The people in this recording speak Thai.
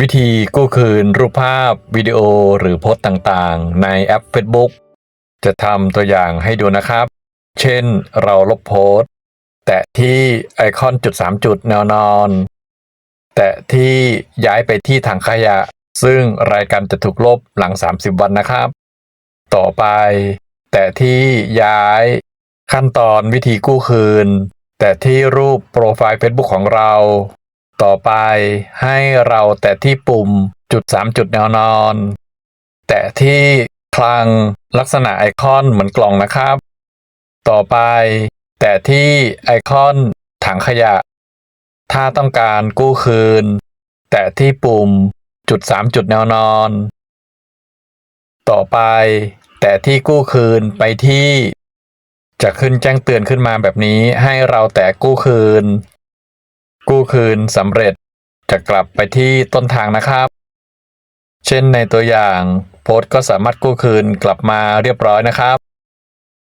วิธีกู้คืนรูปภาพวิดีโอหรือโพสต์ต่างๆ ในแอป Facebook จะทำตัวอย่างให้ดูนะครับ เช่นเราลบโพสต์ แตะที่ไอคอนจุด 3 จุดแนวนอน แตะที่ย้ายไปที่ถังขยะ ซึ่งรายการจะถูกลบหลัง 30 วันนะครับ ต่อไป แตะที่ย้ายขั้นตอนวิธีกู้คืน แตะที่รูปโปรไฟล์ Facebook ของเรา ต่อไปให้เราแตะที่ปุ่มจุด 3 จุดแนวนอน แตะที่คลังลักษณะไอคอนเหมือนกล่องนะครับ ต่อไป แตะที่ไอคอนถังขยะ ถ้าต้องการกู้คืน แตะที่ปุ่มจุด 3 จุดแนวนอน ต่อไป แตะที่กู้คืนไปที่ จะขึ้นแจ้งเตือนขึ้นมาแบบนี้ให้เราแตะกู้คืน กู้คืนสำเร็จจะกลับไปที่ต้นทางนะครับ เช่นในตัวอย่างโพสก็สามารถกู้คืนกลับมาเรียบร้อยนะครับ